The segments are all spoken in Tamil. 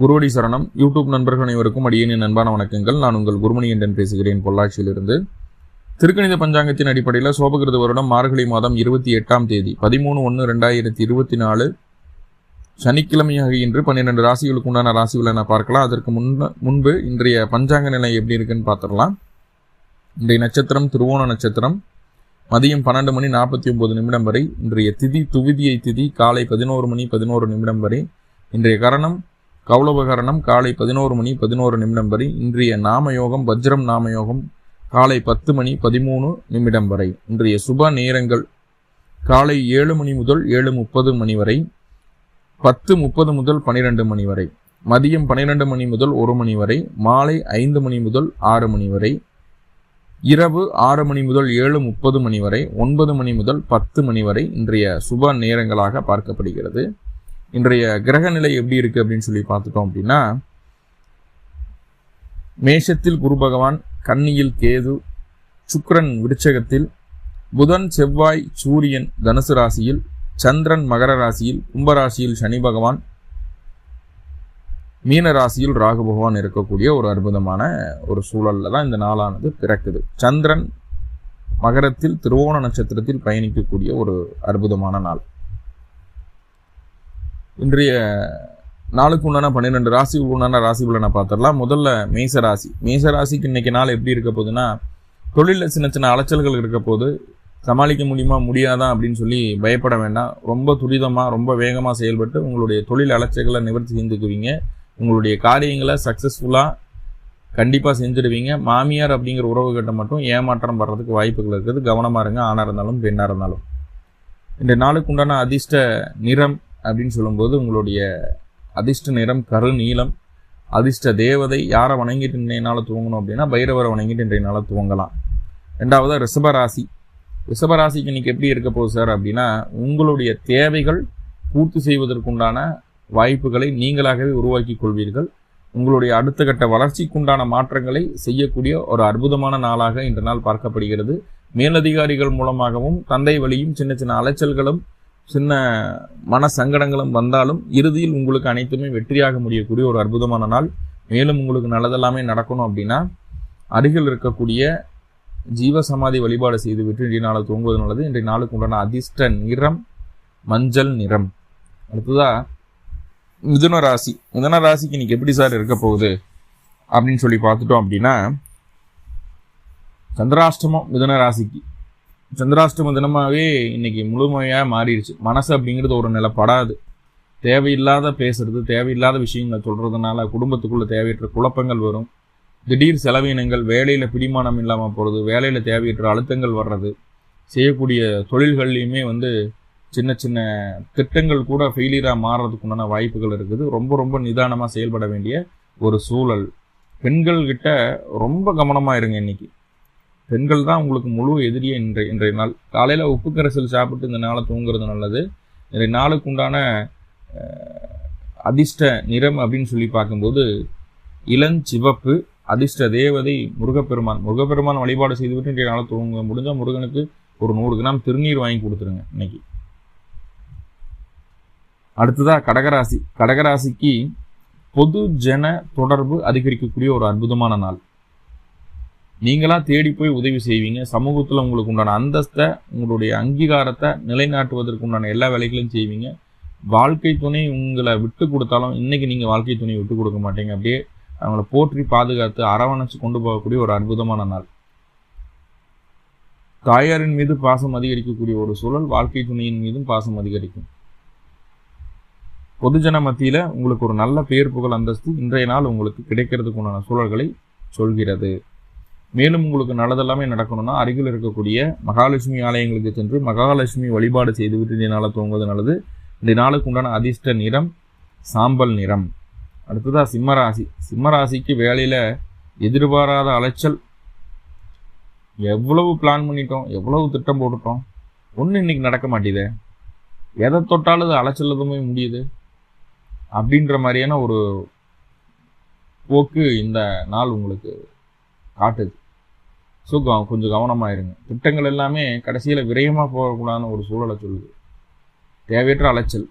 குருவடி சரணம். யூடியூப் நண்பர்கள் அனைவருக்கும் அடியேனின் அன்பான வணக்கங்கள். நான் உங்கள் குருமணி பேசுகிறேன் பொள்ளாச்சியிலிருந்து. திருக்கணித பஞ்சாங்கத்தின் அடிப்படையில் சோபகிருத வருடம் மார்கழி மாதம் இருபத்தி எட்டாம் தேதி பதிமூணு ஒன்று ரெண்டாயிரத்தி இருபத்தி நாலு. சனிக்கிழமையாக இன்று பன்னிரெண்டு ராசிகளுக்கு உண்டான ராசிகளை நான் பார்க்கலாம். அதற்கு முன்ன முன்பு இன்றைய பஞ்சாங்க நிலை எப்படி இருக்குன்னு பார்த்துடலாம். இன்றைய நட்சத்திரம் திருவோண நட்சத்திரம். மதியம் பன்னெண்டு மணி நாற்பத்தி ஒன்பது நிமிடம் வரை இன்றைய திதி துவிதியை திதி காலை பதினோரு மணி பதினோரு நிமிடம் வரை இன்றைய கரணம். கௌளபகரணம் காலை பதினோரு மணி பதினோரு நிமிடம் வரை இன்றைய நாமயோகம் வஜ்ரம் நாமயோகம் காலை பத்து மணி பதிமூணு நிமிடம் வரை இன்றைய சுப நேரங்கள் காலை ஏழு மணி முதல் ஏழு முப்பது மணி வரை பத்து முப்பது முதல் பனிரெண்டு மணி வரை மதியம் பன்னிரெண்டு மணி முதல் ஒரு மணி வரை மாலை ஐந்து மணி முதல் ஆறு மணி வரை இரவு ஆறு மணி முதல் ஏழு முப்பது மணி வரை ஒன்பது மணி முதல் பத்து மணி வரை இன்றைய சுப நேரங்களாக பார்க்கப்படுகிறது. இன்றைய கிரக நிலை எப்படி இருக்கு அப்படின்னு சொல்லி பார்த்துட்டோம் அப்படின்னா மேஷத்தில் குரு பகவான் கன்னியில் கேது சுக்கிரன் விருச்சகத்தில் புதன் செவ்வாய் சூரியன் தனுசு ராசியில் சந்திரன் மகர ராசியில் கும்பராசியில் சனி பகவான் மீன ராசியில் ராகு பகவான் இருக்கக்கூடிய ஒரு அற்புதமான ஒரு சூழல்ல தான் இந்த நாளானது பிறக்குது. சந்திரன் மகரத்தில் திருவோண நட்சத்திரத்தில் பயணிக்கக்கூடிய ஒரு அற்புதமான நாள். இன்றைய நாளுக்கு உண்டான பன்னிரெண்டு ராசிக்கு உண்டான ராசிகளை நான் பார்த்துடலாம். முதல்ல மேச ராசி மேச ராசிக்கு இன்னைக்கு நாள் எப்படி இருக்க போகுதுன்னா தொழிலில் சின்ன சின்ன அலைச்சல்கள் இருக்க போது சமாளிக்க முடியுமா முடியாதா அப்படின்னு சொல்லி பயப்பட வேண்டாம். ரொம்ப துரிதமாக ரொம்ப வேகமாக செயல்பட்டு உங்களுடைய தொழில் அலைச்சல்களை நிவர்த்தி செஞ்சுக்குவீங்க உங்களுடைய காரியங்களை சக்ஸஸ்ஃபுல்லாக கண்டிப்பாக செஞ்சுடுவீங்க மாமியார் அப்படிங்கிற உறவுகிட்ட மட்டும் ஏமாற்றம் வர்றதுக்கு வாய்ப்புகள் இருக்குது. கவனமாக இருங்க. ஆணாக இருந்தாலும் பெண்ணாக இருந்தாலும். இந்த நாளுக்கு உண்டான அதிர்ஷ்ட நிறம் அப்படின்னு சொல்லும்போது உங்களுடைய அதிர்ஷ்ட நிறம் கரு நீளம் அதிர்ஷ்ட தேவதை யாரை வணங்கிட்டு இன்றைய நாள் துவங்கணும் அப்படின்னா பைரவரை வணங்கிட்டு இன்றைய நாளை துவங்கலாம் ரெண்டாவது ரிஷபராசி. ரிஷபராசிக்கு இன்னைக்கு எப்படி இருக்க போகுது சார் அப்படின்னா உங்களுடைய தேவைகள் பூர்த்தி செய்வதற்குண்டான வாய்ப்புகளை நீங்களாகவே உருவாக்கி கொள்வீர்கள். உங்களுடைய அடுத்த கட்ட வளர்ச்சிக்குண்டான மாற்றங்களை செய்யக்கூடிய ஒரு அற்புதமான நாளாக இன்று நாள் பார்க்கப்படுகிறது. மேலதிகாரிகள் மூலமாகவும் தந்தை வழியும் சின்ன சின்ன அலைச்சல்களும் சின்ன மன சங்கடங்களும் வந்தாலும் இறுதியில் உங்களுக்கு அனைத்துமே வெற்றியாக முடியக்கூடிய ஒரு அற்புதமான நாள். மேலும் உங்களுக்கு நல்லதெல்லாமே நடக்கணும் அப்படின்னா அருகில் இருக்கக்கூடிய ஜீவ சமாதி வழிபாடு செய்து விட்டு இன்றைய நாளை தூங்குவது நல்லது. இன்றைய நாளுக்கு உண்டான அதிர்ஷ்ட நிறம் மஞ்சள் நிறம். அடுத்ததா மிதுன ராசி. மிதுன ராசிக்கு இன்னைக்கு எப்படி சார் இருக்க போகுது அப்படின்னு சொல்லி பார்த்துட்டோம் அப்படின்னா சந்திராஷ்டமம் மிதுன ராசிக்கு. சந்திராஷ்டம தினமாகவே இன்னைக்கு முழுமையாக மாறிடுச்சு. மனசு அப்படிங்கிறது ஒரு நிலப்படாது. தேவையில்லாத பேசுறது தேவையில்லாத விஷயங்களை சொல்றதுனால குடும்பத்துக்குள்ள தேவையற்ற குழப்பங்கள் வரும். திடீர் செலவினங்கள் வேலையில பிடிமானம் இல்லாமல் போகிறது வேலையில தேவையற்ற அழுத்தங்கள் வர்றது செய்யக்கூடிய தொழில்கள்லையுமே வந்து சின்ன சின்ன திட்டங்கள் கூட ஃபெயிலியராக மாறுறதுக்கு உண்டான வாய்ப்புகள் இருக்குது. ரொம்ப ரொம்ப நிதானமாக செயல்பட வேண்டிய ஒரு சூழல். பெண்கள்கிட்ட ரொம்ப கவனமாக இருங்க இன்னைக்கு. பெண்கள் தான் உங்களுக்கு முழு எதிரியே இன்றைய இன்றைய நாள். காலையில் உப்பு கரைசல் சாப்பிட்டு இந்த நாளை தூங்குறது நல்லது. இன்றைய நாளுக்கு உண்டான அதிர்ஷ்ட நிறம் அப்படின்னு சொல்லி பார்க்கும்போது இளஞ்சிவப்பு அதிர்ஷ்ட தேவதை முருகப்பெருமான். முருகப்பெருமான் வழிபாடு செய்துவிட்டு இன்றைய நாளை தூங்க முடிஞ்சால் முருகனுக்கு ஒரு நூறு கிராம் திருநீர் வாங்கி கொடுத்துருங்க இன்னைக்கு. அடுத்ததாக கடகராசி. கடகராசிக்கு பொது ஜன தொடர்பு அதிகரிக்கக்கூடிய ஒரு அற்புதமான நாள். நீங்களாக தேடி போய் உதவி செய்வீங்க. சமூகத்தில் உங்களுக்கு உண்டான அந்தஸ்தை உங்களுடைய அங்கீகாரத்தை நிலைநாட்டுவதற்கு உண்டான எல்லா வேலைகளையும் செய்வீங்க. வாழ்க்கை துணை உங்களை விட்டு கொடுத்தாலும் இன்றைக்கி நீங்கள் வாழ்க்கை துணையை விட்டு கொடுக்க மாட்டீங்க. அப்படியே அவங்கள போற்றி பாதுகாத்து அரவணைச்சு கொண்டு போகக்கூடிய ஒரு அற்புதமான நாள். தாயாரின் மீது பாசம் அதிகரிக்கக்கூடிய ஒரு சூழல் வாழ்க்கை துணையின் மீதும் பாசம் அதிகரிக்கும். பொதுஜன மத்தியில் உங்களுக்கு ஒரு நல்ல பெயர் புகழ் அந்தஸ்து இன்றைய நாள் உங்களுக்கு கிடைக்கிறதுக்கு உண்டான சூழல்களை சொல்கிறது. மேலும் உங்களுக்கு நல்லதெல்லாமே நடக்கணும்னா அருகில் இருக்கக்கூடிய மகாலட்சுமி ஆலயங்களுக்கு சென்று மகாலட்சுமி வழிபாடு செய்துவிட்டு இந்த நாளை தூங்குவது நல்லது. இந்த நாளுக்கு உண்டான அதிர்ஷ்ட நிறம் சாம்பல் நிறம். அடுத்ததா சிம்மராசி சிம்மராசிக்கு வேலையில் எதிர்பாராத அலைச்சல். எவ்வளவு பிளான் பண்ணிட்டோம் எவ்வளவு திட்டம் போட்டுட்டோம். ஒன்றும் இன்னைக்கு நடக்க மாட்டேதே. எதை தொட்டாலும் அது அலைச்சல் எதுவுமே முடியுது. அப்படின்ற மாதிரியான ஒரு போக்கு இந்த நாள் உங்களுக்கு காட்டுது. ஸோ கொஞ்சம் கவனமாக இருங்க திட்டங்கள் எல்லாமே கடைசியில் விரயமாக போகக்கூடாதுன்னு ஒரு சூழலை சொல்லுது. தேவையற்ற அலைச்சல்.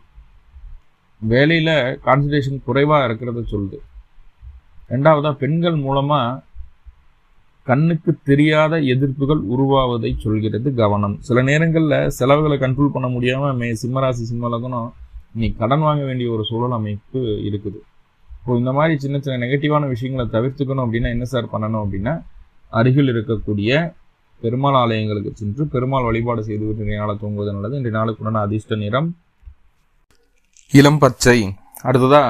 வேலையில் கான்சன்ட்ரேஷன் குறைவாக இருக்கிறத சொல்லுது. ரெண்டாவதாக பெண்கள் மூலமாக கண்ணுக்கு தெரியாத எதிர்ப்புகள் உருவாவதை சொல்கிறது கவனம். சில நேரங்களில் செலவுகளை கண்ட்ரோல் பண்ண முடியாமல் மே சிம்மராசி சிம்மலகனம் நீ கடன் வாங்க வேண்டிய ஒரு சூழல் அமைப்பு இருக்குது. இப்போ இந்த மாதிரி சின்ன சின்ன நெகட்டிவான விஷயங்களை தவிர்த்துக்கணும் அப்படின்னா என்ன சார் பண்ணணும் அப்படின்னா அருகில் இருக்கக்கூடிய பெருமாள் ஆலயங்களுக்கு சென்று பெருமாள் வழிபாடு செய்துவிட்டு இன்றைய நாளை தூங்குவது நல்லது. இன்றைய நாளுக்குண்டான அதிர்ஷ்ட நிறம் இளம் பச்சை. அடுத்ததா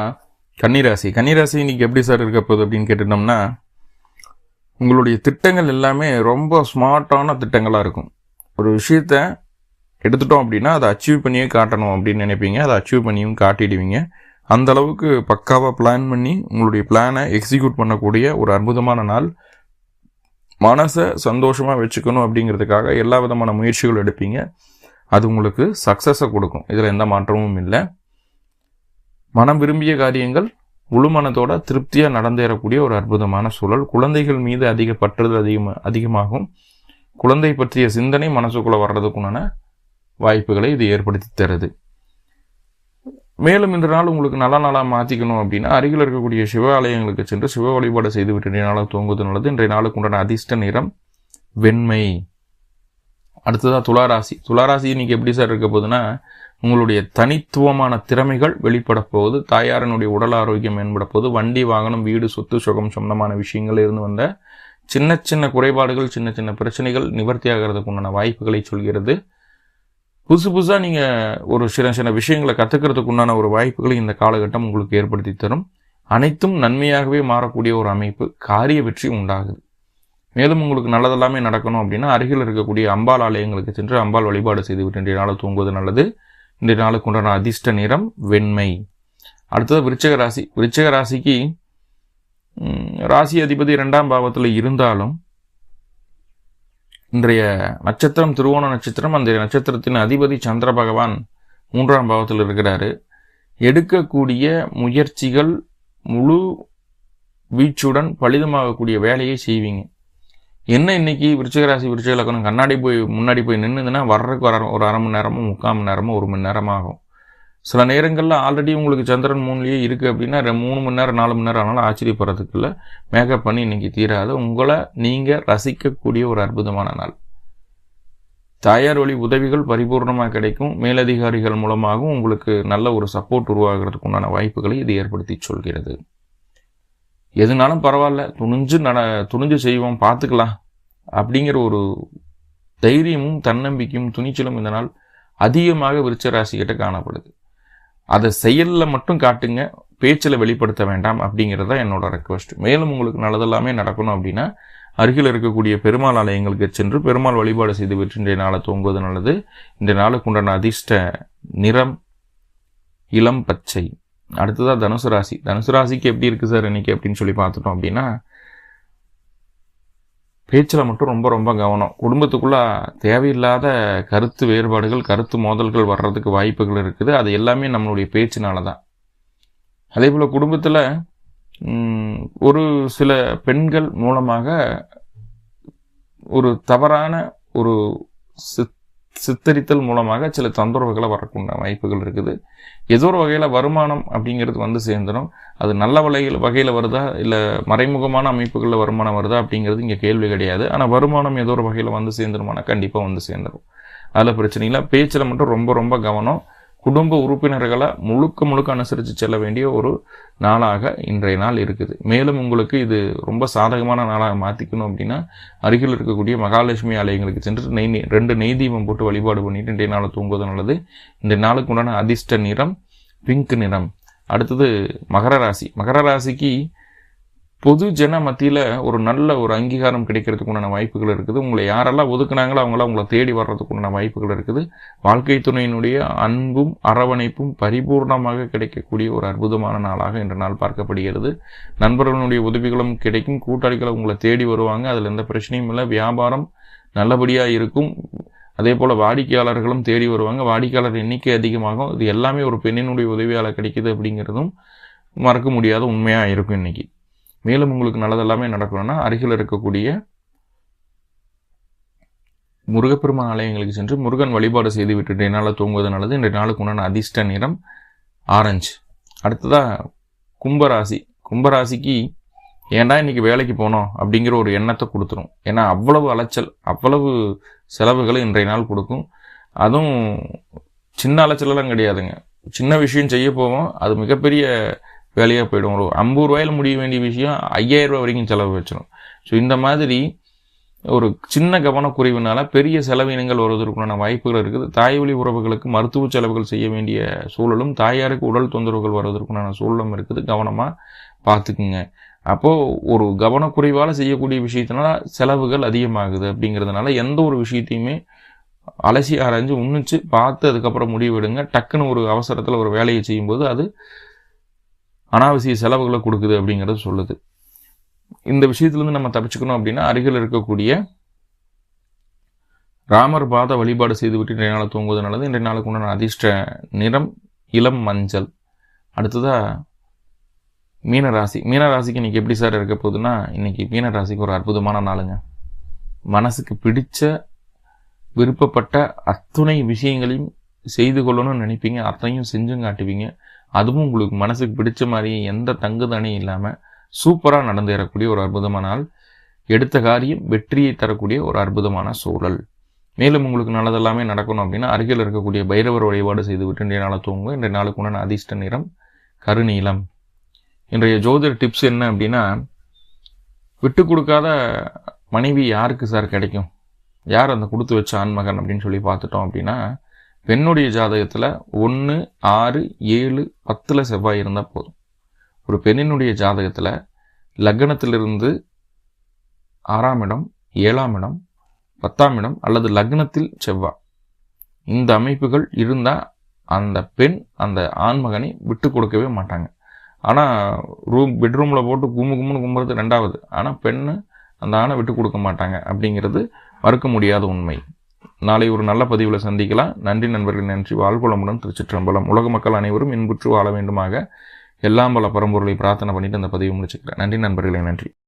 கன்னிராசி. கன்னிராசி இன்னைக்கு எப்படி சார் இருக்க போகுது அப்படின்னு கேட்டுட்டோம்னா உங்களுடைய திட்டங்கள் எல்லாமே ரொம்ப ஸ்மார்ட்டான திட்டங்களாக இருக்கும். ஒரு விஷயத்த எடுத்துட்டோம் அப்படின்னா அதை அச்சீவ் பண்ணியே காட்டணும் அப்படின்னு நினைப்பீங்க. அதை அச்சீவ் பண்ணியும் காட்டிடுவீங்க. அந்த அளவுக்கு பக்காவாக பிளான் பண்ணி உங்களுடைய பிளானை எக்ஸிக்யூட் பண்ணக்கூடிய ஒரு அற்புதமான நாள். மனசை சந்தோஷமாக வச்சுக்கணும் அப்படிங்கிறதுக்காக எல்லா விதமான முயற்சிகளும் எடுப்பீங்க. அது உங்களுக்கு சக்ஸஸை கொடுக்கும். இதில் எந்த மாற்றமும் இல்லை. மனம் விரும்பிய காரியங்கள் உளுமனத்தோட திருப்தியாக நடந்தேறக்கூடிய ஒரு அற்புதமான சூழல். குழந்தைகள் மீது அதிக பற்றுதல் அதிகமாக அதிகமாகும். குழந்தை பற்றிய சிந்தனை மனசுக்குள்ளே வர்றதுக்குண்டான வாய்ப்புகளை இது ஏற்படுத்தி தருது. மேலும் இந்த நாள் உங்களுக்கு நல்ல நாளாக மாற்றிக்கணும் அப்படின்னா அருகில் இருக்கக்கூடிய சிவாலயங்களுக்கு சென்று சிவ வழிபாடு செய்துவிட்டு இன்றைய நாளாக தூங்குவது நல்லது. இன்றைய நாளுக்கு உண்டான அதிர்ஷ்ட நிறம் வெண்மை. அடுத்ததாக துளாராசி. துளாராசி இன்னைக்கு எப்படி சார் இருக்க போகுதுன்னா உங்களுடைய தனித்துவமான திறமைகள் வெளிப்பட போகுது. தாயாரனுடைய உடல் ஆரோக்கியம் மேம்பட போகுது. வண்டி வாகனம் வீடு சொத்து சுகம் சொந்தமான விஷயங்கள் இருந்து வந்த சின்ன சின்ன குறைபாடுகள் சின்ன சின்ன பிரச்சனைகள் நிவர்த்தி ஆகிறதுக்கு உண்டான வாய்ப்புகளை சொல்கிறது. புதுசு புதுசாக நீங்கள் ஒரு சில சில விஷயங்களை கற்றுக்கிறதுக்கு உண்டான ஒரு வாய்ப்புகளை இந்த காலகட்டம் உங்களுக்கு ஏற்படுத்தி தரும். அனைத்தும் நன்மையாகவே மாறக்கூடிய ஒரு அமைப்பு காரிய வெற்றி உண்டாகுது. மேலும் உங்களுக்கு நல்லதெல்லாமே நடக்கணும் அப்படின்னா அருகில் இருக்கக்கூடிய அம்பாள் ஆலயங்களுக்கு சென்று அம்பாள் வழிபாடு செய்துவிட்டு இன்றைய நாளை தூங்குவது நல்லது. இன்றைய நாளுக்கு உண்டான அதிர்ஷ்ட நிறம் வெண்மை. அடுத்தது விருச்சக ராசி. விருச்சக ராசிக்கு ராசி அதிபதி இரண்டாம் பாவத்தில் இருந்தாலும் இன்றைய நட்சத்திரம் திருவோண நட்சத்திரம் அந்த நட்சத்திரத்தின் அதிபதி சந்திர பகவான் மூன்றாம் பாவத்தில் இருக்கிறாரு. எடுக்கக்கூடிய முயற்சிகள் முழு வீச்சுடன் பலிதமாகக்கூடிய வேலையை செய்வீங்க. என்ன இன்னைக்கு விருச்சிக ராசி லக்கணம் கண்ணாடி போய் முன்னாடி போய் நின்றுதுன்னா வர்றதுக்கு ஒரு அரை- ஒரு அரை மணி நேரமோ முக்கால் மணி நேரமோ ஒரு மணி நேரமாகும். சில நேரங்களில் ஆல்ரெடி உங்களுக்கு சந்திரன் மூணுலேயே இருக்குது அப்படின்னா மூணு மணி நேரம் நாலு மணி நேரம் ஆனாலும் ஆச்சரியப்படுறதுக்குள்ள மேக்கப் பண்ணி இன்னைக்கு தீராது. உங்களை நீங்கள் ரசிக்கக்கூடிய ஒரு அற்புதமான நாள். தாயார் வழி உதவிகள் பரிபூர்ணமாக கிடைக்கும். மேலதிகாரிகள் மூலமாகவும் உங்களுக்கு நல்ல ஒரு சப்போர்ட் உருவாகிறதுக்கு உண்டான வாய்ப்புகளை இது ஏற்படுத்தி சொல்கிறது. எதுனாலும் பரவாயில்ல துணிஞ்சு நட துணிஞ்சு செய்வோம் பார்த்துக்கலாம். அப்படிங்கிற ஒரு தைரியமும் தன்னம்பிக்கையும் துணிச்சலும் இந்த நாள் அதிகமாக விருச்ச ராசிக்கிட்ட காணப்படுது. அதை செயலில் மட்டும் காட்டுங்க பேச்சில் வெளிப்படுத்த வேண்டாம் அப்படிங்கிறது தான் என்னோட ரெக்வஸ்ட் மேலும் உங்களுக்கு நல்லதெல்லாமே நடக்கணும் அப்படின்னா அருகில் இருக்கக்கூடிய பெருமாள் ஆலயங்களுக்கு சென்று பெருமாள் வழிபாடு செய்து விட்டு இன்றைய நாளை தூங்குவது நல்லது. இந்த நாளுக்கு உண்டான அதிர்ஷ்ட நிறம் இளம் பச்சை. அடுத்ததாக தனுசு ராசி. தனுசு ராசிக்கு எப்படி இருக்குது சார் இன்னைக்கு அப்படின்னு சொல்லி பார்த்துட்டோம் அப்படின்னா பேச்சில் மட்டும் ரொம்ப ரொம்ப கவனம். குடும்பத்துக்குள்ளே தேவையில்லாத கருத்து வேறுபாடுகள் கருத்து மோதல்கள் வர்றதுக்கு வாய்ப்புகள் இருக்குது. அது எல்லாமே நம்மளுடைய பேச்சினால தான். அதே போல் குடும்பத்தில் ஒரு சில பெண்கள் மூலமாக ஒரு தவறான ஒரு சித் சித்தரித்தல் மூலமாக சில தொந்தரவுகளை வரக்கூடிய வாய்ப்புகள் இருக்குது. ஏதோ ஒரு வகையில் வருமானம் அப்படிங்கிறது வந்து சேர்ந்துடும் அது நல்ல வகையில் வகையில் வருதா? இல்லை மறைமுகமான அமைப்புகளில் வருமானம் வருதா? அப்படிங்கிறது இங்கே கேள்வி கிடையாது. ஆனால் வருமானம் ஏதோ ஒரு வகையில் வந்து சேர்ந்துருமானா கண்டிப்பாக வந்து சேர்ந்துடும் அதில் பிரச்சனை இல்லை. பேச்சில் மட்டும் ரொம்ப ரொம்ப கவனம். குடும்ப உறுப்பினர்களை முழுக்க முழுக்க அனுசரித்து செல்ல வேண்டிய ஒரு நாளாக இன்றைய நாள் இருக்குது. மேலும் உங்களுக்கு இது ரொம்ப சாதகமான நாளாக மாற்றிக்கணும் அப்படின்னா அருகில் இருக்கக்கூடிய மகாலட்சுமி ஆலயங்களுக்கு சென்று நெய் நெய்- ரெண்டு நெய் தீபம் போட்டு வழிபாடு பண்ணிட்டு இன்றைய நாளை தூங்குவது நல்லது. இந்த நாளுக்கு உண்டான அதிர்ஷ்ட நிறம் பிங்க் நிறம். அடுத்தது மகர ராசி. மகர ராசிக்கு பொது ஜன மத்தியில் ஒரு நல்ல ஒரு அங்கீகாரம் கிடைக்கிறதுக்கு உண்டான வாய்ப்புகள் இருக்குது. உங்களை யாரெல்லாம் ஒதுக்குனாங்களோ அவங்களாம் உங்களை தேடி வர்றதுக்கு உண்டான வாய்ப்புகள் இருக்குது. வாழ்க்கை துணையினுடைய அன்பும் அரவணைப்பும் பரிபூர்ணமாக கிடைக்கக்கூடிய ஒரு அற்புதமான நாளாக இன்று நாள் பார்க்கப்படுகிறது. நண்பர்களுடைய உதவிகளும் கிடைக்கும். கூட்டாளிகளை உங்களை தேடி வருவாங்க. அதில் எந்த பிரச்சனையும் இல்லை. வியாபாரம் நல்லபடியாக இருக்கும். அதே போல் வாடிக்கையாளர்களும் தேடி வருவாங்க. வாடிக்கையாளர் எண்ணிக்கை அதிகமாகும். இது எல்லாமே ஒரு பெண்ணினுடைய உதவியால் கிடைக்கிது அப்படிங்கிறதும் மறக்க முடியாத உண்மையாக இருக்கும் இன்றைக்கி மேலும் உங்களுக்கு நல்லதெல்லாமே நடக்கணும்னா அருகில் இருக்கக்கூடிய முருகப்பெருமான் ஆலயங்களுக்கு சென்று முருகன் வழிபாடு செய்து விட்டு இன்றைய நாளில் தூங்குவது நல்லது. இன்றைய நாளுக்கு உண்டான அதிர்ஷ்ட நிறம் ஆரஞ்சு. அடுத்ததாக கும்பராசி. கும்பராசிக்கு ஏன்டா இன்னைக்கு வேலைக்கு போனோம் அப்படிங்கிற ஒரு எண்ணத்தை கொடுத்துரும். ஏன்னா அவ்வளவு அலைச்சல் அவ்வளவு செலவுகளை இன்றைய நாள் கொடுக்கும். அதுவும் சின்ன அலைச்சலெல்லாம் கிடையாதுங்க. சின்ன விஷயம் செய்ய போவோம். அது மிகப்பெரிய வேலையாக போயிடும். ஒரு ஐம்பது ரூபாயில முடிய வேண்டிய விஷயம் ஐயாயிரம் வரைக்கும் செலவு வச்சிடும் ஸோ இந்த மாதிரி ஒரு சின்ன கவனக்குறைவுனால பெரிய செலவினங்கள் வருவதற்குண்டான வாய்ப்புகள் இருக்குது. தாய் வழி உறவுகளுக்கு மருத்துவ செலவுகள் செய்ய வேண்டிய சூழலும் தாயாருக்கு உடல் தொந்தரவுகள் வருவதற்குண்டான சூழலும் இருக்குது. கவனமாக பார்த்துக்குங்க. அப்போது ஒரு கவனக்குறைவால் செய்யக்கூடிய விஷயத்தினால செலவுகள் அதிகமாகுது அப்படிங்கிறதுனால எந்த ஒரு விஷயத்தையுமே அலசி ஆராய்ஞ்சு உன்னிச்சு பார்த்து அதுக்கப்புறம் முடிவெடுங்க டக்குன்னு ஒரு அவசரத்தில் ஒரு வேலையை செய்யும்போது அது அனாவசிய செலவுகளை கொடுக்குது அப்படிங்கிறது சொல்லுது. இந்த விஷயத்துலேருந்து நம்ம தப்பிச்சுக்கணும் அப்படின்னா அருகில் இருக்கக்கூடிய ராமர் பாத வழிபாடு செய்துவிட்டு இன்றைய நாளை தூங்குவது நல்லது. இன்றைய நாளுக்கு உண்டான அதிர்ஷ்ட நிறம் இளம் மஞ்சள். அடுத்ததாக மீனராசி மீனராசிக்கு இன்னைக்கு எப்படி சார் இருக்க போகுதுன்னா இன்னைக்கு மீனராசிக்கு ஒரு அற்புதமான நாளுங்க. மனசுக்கு பிடித்த விருப்பப்பட்ட அத்துணை விஷயங்களையும் செய்து கொள்ளணும்னு நினைப்பீங்க. அத்தனையும் செஞ்சும் காட்டுவீங்க. அதுவும் உங்களுக்கு மனசுக்கு பிடிச்ச மாதிரி எந்த தங்குதனையும் இல்லாமல் சூப்பராக நடந்தேறக்கூடிய ஒரு அற்புதமான நாள். எடுத்த காரியம் வெற்றியை தரக்கூடிய ஒரு அற்புதமான சூழல். மேலும் உங்களுக்கு நல்லதெல்லாமே நடக்கணும் அப்படின்னா அருகில் இருக்கக்கூடிய பைரவர் வழிபாடு செய்துவிட்டு இன்றைய நாளை தூங்க இன்றைய நாளுக்கு உண்டான அதிர்ஷ்ட நிறம் கருநீளம் இன்றைய ஜோதிட டிப்ஸ் என்ன அப்படின்னா விட்டு கொடுக்காத மனைவி யாருக்கு சார் கிடைக்கும்? யார் அந்த கொடுத்து வச்ச ஆண்மகன் அப்படின்னு சொல்லி பார்த்துட்டோம் அப்படின்னா பெண்ணுடைய ஜாதகத்தில் ஒன்று ஆறு ஏழு பத்தில் செவ்வாய் இருந்தால் போதும். ஒரு பெண்ணினுடைய ஜாதகத்தில் லக்னத்திலிருந்து ஆறாம் இடம் ஏழாம் இடம் பத்தாம் இடம் அல்லது லக்னத்தில் செவ்வாய். இந்த அமைப்புகள் இருந்தால் அந்த பெண் அந்த ஆண்மகனை விட்டு கொடுக்கவே மாட்டாங்க. ஆனால் ரூம் பெட்ரூமில் போட்டு கும்மு கும்முன்னு கும்புறது ரெண்டாவது. ஆனால் பெண்ணு அந்த ஆணை விட்டு கொடுக்க மாட்டாங்க அப்படிங்கிறது மறுக்க முடியாத உண்மை. நாளை ஒரு நல்ல பதிவில் சந்திக்கலாம். நன்றி நண்பர்கள் நன்றி. வாழ்வளமுடன் திருச்சிற்றம்பலம். உலக மக்கள் அனைவரும் இன்புற்று வாழ வேண்டுமாக எல்லாம் பல பரம்பொருளை பிரார்த்தனை பண்ணிட்டு அந்த பதிவு முடிச்சுக்கிறேன். நன்றி நண்பர்களே நன்றி.